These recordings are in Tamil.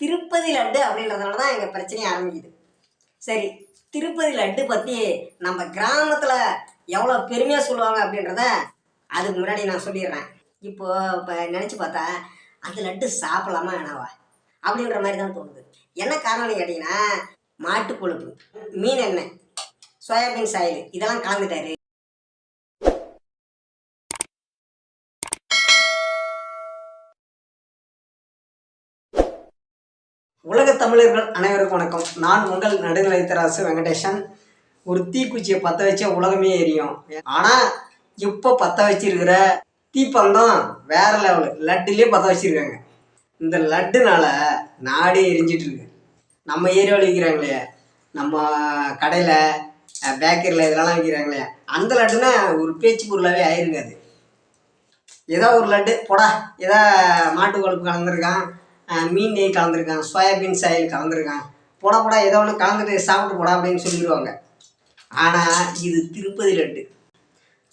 திருப்பதி லட்டு அப்படின்றதுனால தான் எங்கள் பிரச்சனையே ஆரம்பிக்குது. சரி திருப்பதி லட்டு பற்றி நம்ம கிராமத்தில் எவ்வளோ பெருமையாக சொல்லுவாங்க அப்படின்றத அதுக்கு முன்னாடி நான் சொல்லிடுறேன். இப்போ இப்போ நினச்சி பார்த்தா அந்த லட்டு சாப்பிடலாமா வேணாவா? அப்படின்ற மாதிரி தான் தோணுது. என்ன காரணம்னு கேட்டிங்கன்னா மாட்டு கொழுப்பு மீன் எண்ணெய் சோயாபீன் சாயில் இதெல்லாம் கலந்துட்டாரு. தமிழர்கள் அனைவருக்கும் வணக்கம். நான் உங்கள் நடுநிலைத்தராசு வெங்கடேசன். ஒரு தீக்குச்சியை பற்ற வச்சா உலகமே எரியும். ஆனால் இப்போ பற்ற வச்சிருக்கிற தீப்பந்தம் வேற லெவலு லட்டுலேயே பற்ற வச்சுருக்காங்க. இந்த லட்டுனால நாடே எரிஞ்சிட்டு இருக்கு. நம்ம ஏரியாவில் விற்கிறாங்களே நம்ம கடையில் பேக்கரியில் இதெல்லாம் விற்கிறாங்களே அந்த லட்டுனா ஒரு பேச்சு பொருளாகவே ஆயிருக்காது. ஏதோ ஒரு லட்டு போடா. ஏதோ மாட்டு கொழுப்பு கலந்துருக்கான். மீன் நெய் கலந்துருக்கான் சோயாபீன் சாயில் கலந்துருக்கான். போடா போடா ஏதோ ஒன்று கலந்துட்டு சாப்பிட்டு போடா அப்படின்னு சொல்லிடுவாங்க. ஆனால் இது திருப்பதி லட்டு.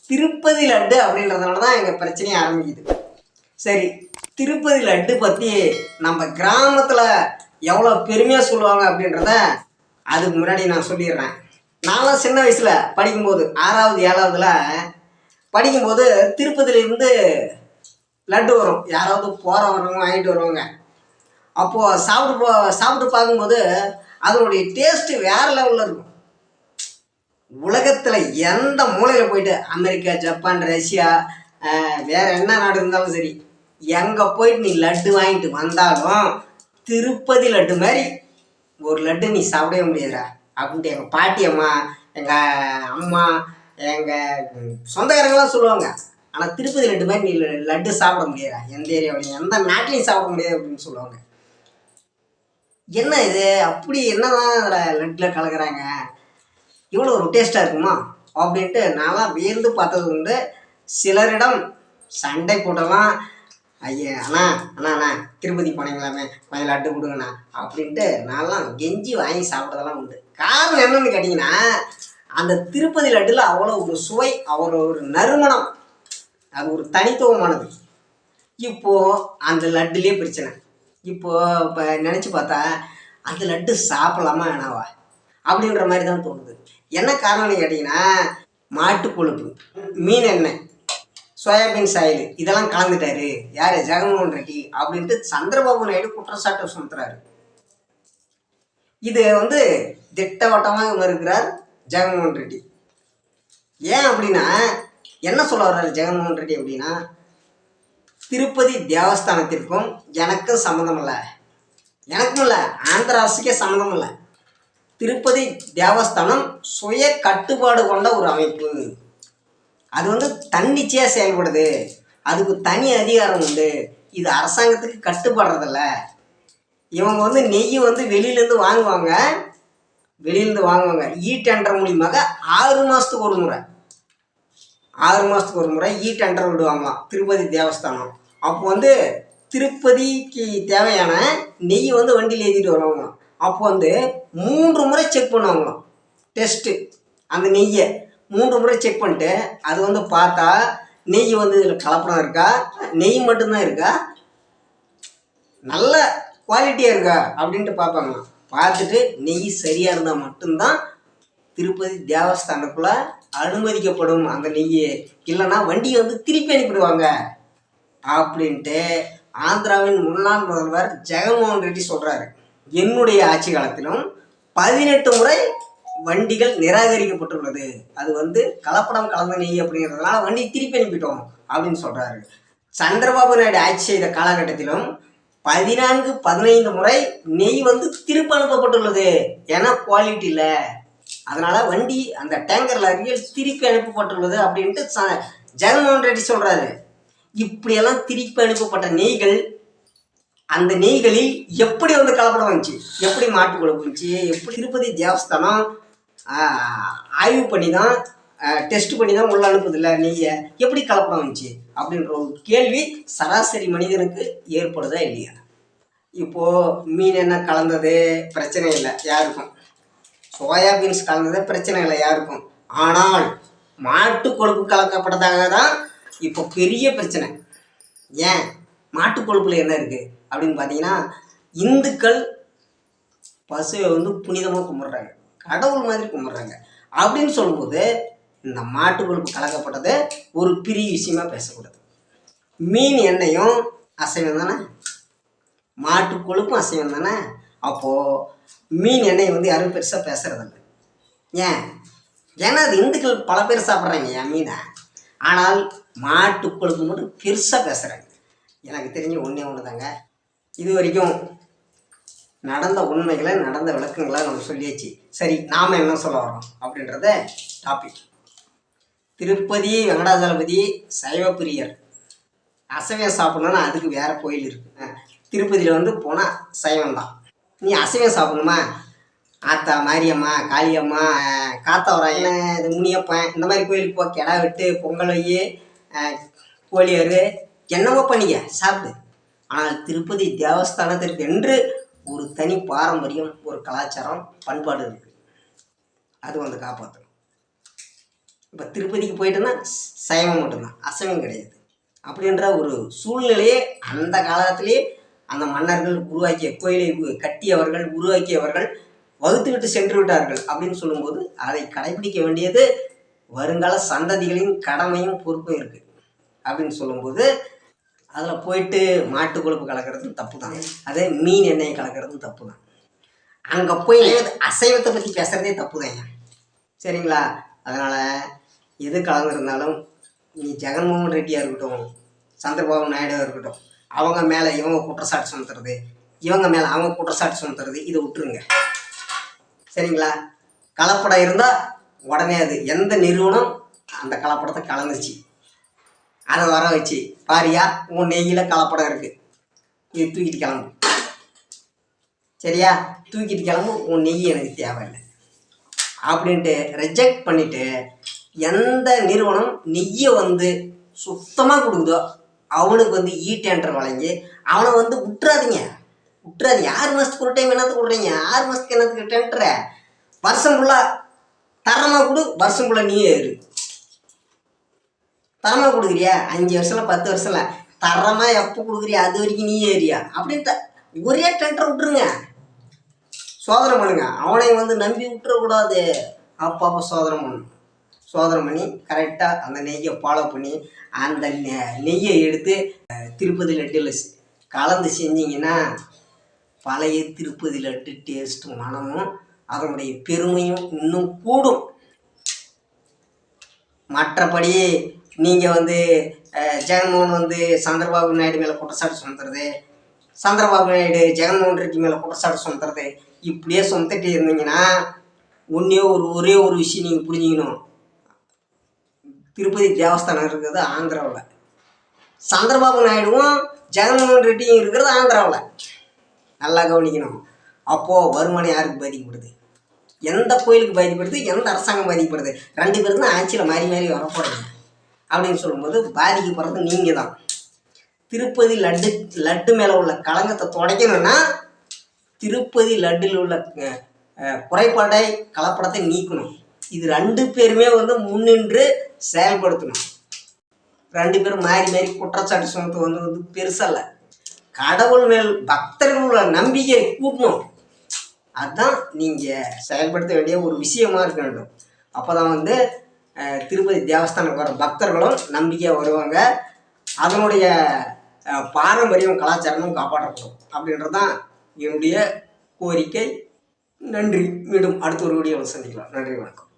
திருப்பதி லட்டு அப்படின்றதுனால தான் எங்கள் பிரச்சனையே ஆரம்பிக்குது. சரி திருப்பதி லட்டு பற்றி நம்ம கிராமத்தில் எவ்வளோ பெருமையாக சொல்லுவாங்க அப்படின்றத அதுக்கு முன்னாடி நான் சொல்லிடுறேன். நான்லாம் சின்ன வயசில் படிக்கும்போது ஆறாவது ஏழாவதுல படிக்கும்போது திருப்பதியிலேருந்து லட்டு வரும். யாராவது போகிறவங்க வாங்கிட்டு வருவாங்க. அப்போது சாப்பிட்டு போ சாப்பிட்டு பார்க்கும்போது அதனுடைய டேஸ்ட்டு வேறு லெவலில் இருக்கும். உலகத்தில் எந்த மூலையில் போயிட்டு அமெரிக்கா ஜப்பான் ரஷ்யா வேறு என்ன நாடு இருந்தாலும் சரி எங்கே போயிட்டு நீ லட்டு வாங்கிட்டு வந்தாலும் திருப்பதி லட்டு மாதிரி ஒரு லட்டு நீ சாப்பிடவே முடியாதுடா அப்படின்ட்டு எங்கள் பாட்டி அம்மா எங்கள் அம்மா எங்கள் சொந்தக்காரங்களாம் சொல்லுவாங்க. ஆனால் திருப்பதி லட்டு மாதிரி நீ லட்டு சாப்பிட முடியாதா எந்த ஏரியாவிலையும் எந்த நாட்டிலையும் சாப்பிட முடியாது அப்படின்னு சொல்லுவாங்க. என்ன இது? அப்படி என்னதான் அதில் லட்டில் கலக்குறாங்க? இவ்வளோ ஒரு டேஸ்ட்டாக இருக்குமா? அப்படின்ட்டு நான்லாம் வியந்து பார்த்தது உண்டு. சிலரிடம் சண்டை போட்டலாம் ஐயா அண்ணா அண்ணா அண்ணா திருப்பதி போனீங்களாமே? கொஞ்சம் லட்டு கொடுங்கண்ணா. அப்படின்ட்டு நான்லாம் கெஞ்சி வாங்கி சாப்பிட்றதெல்லாம் உண்டு. காரணம் என்னன்னு கேட்டிங்கன்னா அந்த திருப்பதி லட்டில் அவ்வளோ ஒரு சுவை அவ்வளோ ஒரு நறுமணம். அது ஒரு தனித்துவமானது. இப்போது அந்த லட்டுலேயே பிரச்சனை. இப்போது இப்போ நினச்சி பார்த்தா அந்த லட்டு சாப்பிடலாமா வேணாவா? அப்படின்ற மாதிரி தான் தோணுது. என்ன காரணம்னு கேட்டிங்கன்னா மாட்டு கொழுப்பு மீன் எண்ணெய் சோயாபீன் சாயில் இதெல்லாம் கலந்துட்டாரு. யார்? ஜெகன்மோகன் ரெட்டி அப்படின்ட்டு சந்திரபாபு நாயுடு குற்றச்சாட்டு சுமத்துறாரு. இது வந்து திட்டவட்டமாக மறுக்கிறார் ஜெகன்மோகன் ரெட்டி. ஏன் அப்படின்னா என்ன சொல்ல வர்றாரு ஜெகன்மோகன் ரெட்டி அப்படின்னா திருப்பதி தேவஸ்தானத்திற்கும் எனக்கும் சம்மந்தம் இல்லை எனக்கும் இல்லை ஆந்திர அரசுக்கே சம்மந்தம் இல்லை திருப்பதி தேவஸ்தானம் சுய கட்டுப்பாடு கொண்ட ஒரு அமைப்பு. அது வந்து தன்னிச்சையாக செயல்படுது. அதுக்கு தனி அதிகாரம் உண்டு. இது அரசாங்கத்துக்கு கட்டுப்படுறதில்ல. இவங்க வந்து நெய் வந்து வெளியிலேருந்து வாங்குவாங்க. வெளியிலேருந்து வாங்குவாங்க. இ டெண்டர் மூலியமாக ஆறு மாதத்துக்கு ஒரு முறை. ஆறு மாதத்துக்கு ஒரு முறை e ஈ டெண்டர் விடுவாங்களாம். திருப்பதி தேவஸ்தானம். அப்போ வந்து திருப்பதிக்கு தேவையான நெய் வந்து வண்டியில் ஏற்றிட்டு வருவாங்களாம். அப்போ வந்து மூன்று முறை செக் பண்ணுவாங்களாம். டெஸ்ட்டு அந்த நெய்யை. மூன்று முறை செக் பண்ணிட்டு அது வந்து பார்த்தா நெய் வந்து இதில் கலப்படம் இருக்கா? நெய் மட்டும்தான் இருக்கா? நல்ல குவாலிட்டியாக இருக்கா? அப்படின்ட்டு பார்ப்பாங்களாம். பார்த்துட்டு நெய் சரியாக இருந்தால் மட்டும்தான் திருப்பதி தேவஸ்தானத்துக்குள்ளே அனுமதிக்கப்படும். அந்த நெய் இல்லைன்னா வண்டியை வந்து திருப்பி அனுப்பிடுவாங்க. அப்படின்ட்டு ஆந்திராவின் முன்னாள் முதல்வர் ஜெகன்மோகன் ரெட்டி சொல்கிறாரு என்னுடைய ஆட்சி காலத்திலும் பதினெட்டு முறை வண்டிகள் நிராகரிக்கப்பட்டுள்ளது. அது வந்து கலப்படம் கலந்த நெய் அப்படிங்கிறதுனால வண்டி திருப்பி அனுப்பிட்டோம் அப்படின்னு சொல்கிறாரு சந்திரபாபு நாயுடு ஆட்சி செய்த காலகட்டத்திலும் பதினான்கு பதினைந்து முறை நெய் வந்து திருப்பி அனுப்பப்பட்டுள்ளது. ஏன்னா குவாலிட்டி இல்லை. அதனால வண்டி அந்த டேங்கர் லாரியில் திருப்பி அனுப்பப்பட்டுள்ளது அப்படின்ட்டு ச- ஜெகன்மோகன் ரெட்டி சொல்றாரு. இப்படியெல்லாம் திருப்பி அனுப்பப்பட்ட நெய்கள் அந்த நெய்களில் எப்படி வந்து கலப்படம் வந்துச்சு? எப்படி மாட்டு கொழுப்பு வந்துச்சு? எப்படி திருப்பதி தேவஸ்தானம் ஆய்வு பண்ணி தான் டெஸ்ட் பண்ணி தான் உள்ள அனுப்புதில்ல நெய்யை? எப்படி கலப்படம் வந்துச்சு? அப்படின்ற ஒரு கேள்வி சராசரி மனிதனுக்கு ஏற்படுதா இல்லையா? இப்போது மீன் என்ன கலந்தது? பிரச்சனை இல்லை. யாருக்கும். சோயாபீன்ஸ் கலந்தது பிரச்சனை இல்லை யாருக்கும். ஆனால் மாட்டு கொழுப்பு கலக்கப்பட்டதாக தான் இப்போ பெரிய பிரச்சனை. ஏன்? மாட்டு கொழுப்பில் என்ன இருக்குது அப்படின்னு பார்த்தீங்கன்னா இந்துக்கள் பசுவை வந்து புனிதமாக கும்பிட்றாங்க. கடவுள் மாதிரி கும்பிட்றாங்க. அப்படின்னு சொல்லும்போது இந்த மாட்டு கொழுப்பு கலக்கப்பட்டது ஒரு பெரிய விஷயமா பேசக்கூடாது மீன் எண்ணெயும் அசைவம் தானே? மாட்டு கொழுப்பும் அசைவம் தானே? அப்போது மீன் எண்ணெய் வந்து யாரும் பெருசாக பேசுகிறதில்ல ஏன்? ஏன்னா அது இந்துக்கள் பல பேர் சாப்பிட்றாங்க என் மீனை. ஆனால் மாட்டு கொழுப்பு மட்டும் பெருசாக பேசுகிறாங்க எனக்கு தெரிஞ்ச ஒன்றே ஒன்று தாங்க இது வரைக்கும் நடந்த உண்மைகளை நடந்த விளக்கங்களை நம்ம சொல்லியாச்சு. சரி நாம் என்ன சொல்ல வரோம் அப்படின்றத டாபிக் திருப்பதி வெங்கடாஜலபதி சைவ பிரியர். அசைவம் சாப்பிட்ணுன்னா அதுக்கு வேறு கோயில் இருக்குது திருப்பதியில் வந்து போனால் சைவம் தான் நீ அசைவம் சாப்பிடணுமா? ஆத்தா மாரியம்மா காளியம்மா அஹ், இது முனியப்பன் இந்த மாதிரி கோயிலுக்கு போ கிடா வெட்டு பொங்கல் வை அஹ், கோழியாரு என்னமோ பண்ணிக்க சாப்பிடு. ஆனால் திருப்பதி தேவஸ்தானத்திற்கு என்று ஒரு தனி பாரம்பரியம் ஒரு கலாச்சாரம் பண்பாடு இருக்கு. அது வந்து காப்பாற்றணும் இப்போ திருப்பதிக்கு போயிட்டோன்னா சைவம் மட்டும்தான் அசைவம் கிடையாது. அப்படின்ற ஒரு சூழ்நிலையே அந்த காலத்திலே அந்த மன்னர்கள் உருவாக்கிய கோயிலை கட்டியவர்கள் உருவாக்கியவர்கள் வகுத்துவிட்டு சென்று விட்டார்கள் அப்படின்னு சொல்லும்போது அதை கடைபிடிக்க வேண்டியது வருங்கால சந்ததிகளின் கடமையும் பொறுப்பும் இருக்கு அப்படின்னு சொல்லும்போது அதில் போயிட்டு மாட்டு கொழுப்பு கலக்கிறதும் தப்பு தான் அதே மீன் எண்ணெயை கலக்கிறதும் தப்பு தான் அங்கே போய் அசைவத்தை பற்றி பேசுகிறதே தப்பு தான் சரிங்களா? அதனால் எது கலந்துருந்தாலும் நீ ஜெகன்மோகன் ரெட்டியாக இருக்கட்டும் சந்திரபாபு நாயுடுவாக இருக்கட்டும் அவங்க மேலே இவங்க குற்றச்சாட்டு சுமத்துறது இவங்க மேலே அவங்க குற்றச்சாட்டு சுமத்துறது இதை விட்டுருங்க. சரிங்களா? கலப்படம் இருந்தால் உடனே அது எந்த நிறுவனம் அந்த கலப்படத்தை கலந்துச்சு. அதை வர வச்சு பாரியா உன் நெய்யில் கலப்படம் இருக்குது இது தூக்கிட்டு கிளம்பு. சரியா? தூக்கிட்டு கிளம்பு உன் நெய் எனக்கு தேவையில்லை. அப்படின்ட்டு ரிஜெக்ட் பண்ணிட்டு எந்த நிறுவனம் நெய்யை வந்து சுத்தமாக கொடுக்குதோ அவனுக்கு வந்து இ டெண்டர் வழங்கி அவனை வந்து விட்டுறாதீங்க விட்டுறாதீங்க ஆறு மாதத்துக்கு ஒரு டைம் என்னத்துக்கு விட்றீங்க ஆறு மாதத்துக்கு என்னத்துக்கு டெண்டரை வருஷம் ஃபுல்லாக தரமாக கொடு வருஷம் ஃபுல்லாக நீயே இரு. தரமாக கொடுக்குறியா? அஞ்சு வருஷம்ல பத்து வருஷம்ல தரமாக எப்போ கொடுக்குறியா அது வரைக்கும் நீ ஏறியா அப்படின்ட்டு ஒரே டெண்டரை விட்டுருங்க. சோதனை பண்ணுங்க. அவனை வந்து நம்பி விட்டுறக்கூடாது. அப்பப்போ சோதனை பண்ணு சோதனை பண்ணி கரெக்டாக அந்த நெய்யை ஃபாலோ பண்ணி அந்த நெ- நெய்யை எடுத்து திருப்பதி லட்டில் கலந்து செஞ்சிங்கன்னா பழைய திருப்பதி லட்டு டேஸ்ட்டும் மனமும் அதனுடைய பெருமையும் இன்னும் கூடும். மற்றபடி நீங்கள் வந்து ஜெகன்மோகன் வந்து சந்திரபாபு நாயுடு மேலே குற்றச்சாட்டு சுமத்துறது சந்திரபாபு நாயுடு ஜெகன்மோகன் ரெட்டி மேலே குற்றச்சாட்டு சுமத்துறது இப்படியே சுமத்திட்டு இருந்தீங்கன்னா ஒன்றே ஒரு ஒரே ஒரு விஷயம் நீங்கள் புரிஞ்சுக்கணும். திருப்பதி தேவஸ்தானம் இருக்கிறது ஆந்திராவில். சந்திரபாபு நாயுடுவும் ஜெகன்மோகன் ரெட்டியும் இருக்கிறது ஆந்திராவில். நல்லா கவனிக்கணும். அப்போது வருமானம் யாருக்கு பாதிக்கப்படுது? எந்த கோயிலுக்கு பாதிக்கப்படுது? எந்த அரசாங்கம் பாதிக்கப்படுது? ரெண்டு பேரும் தான் ஆட்சியில் மாறி மாறி வரப்போகிறீங்க அப்படின்னு சொல்லும்போது பாதிக்கப்படுறது நீங்கள் தான் திருப்பதி லட்டு லட்டு மேலே உள்ள களங்கத்தை துடைக்கணும்னா திருப்பதி லட்டில் உள்ள குறைபாடை கலப்படத்தை நீக்கணும். இது ரெண்டு பேருமே வந்து முன்னின்று செயல்படுத்தணும். ரெண்டு பேரும் மாறி மாறி குற்றச்சாட்டு சுமத்து வந்து வந்து பெருசல்ல. கடவுள் மேல் பக்தர்களோட நம்பிக்கையை கூட்டணும். அதுதான் நீங்கள் செயல்படுத்த வேண்டிய ஒரு விஷயமா இருக்க வேண்டும். அப்போ தான் வந்து திருப்பதி தேவஸ்தானத்துக்கு வர பக்தர்களும் நம்பிக்கையாக வருவாங்க. அதனுடைய பாரம்பரியம் கலாச்சாரமும் காப்பாற்றப்படும். அப்படின்றது தான் என்னுடைய கோரிக்கை. நன்றி. மீண்டும் அடுத்த ஒரு வீடியோவில் சந்திக்கலாம். நன்றி வணக்கம்.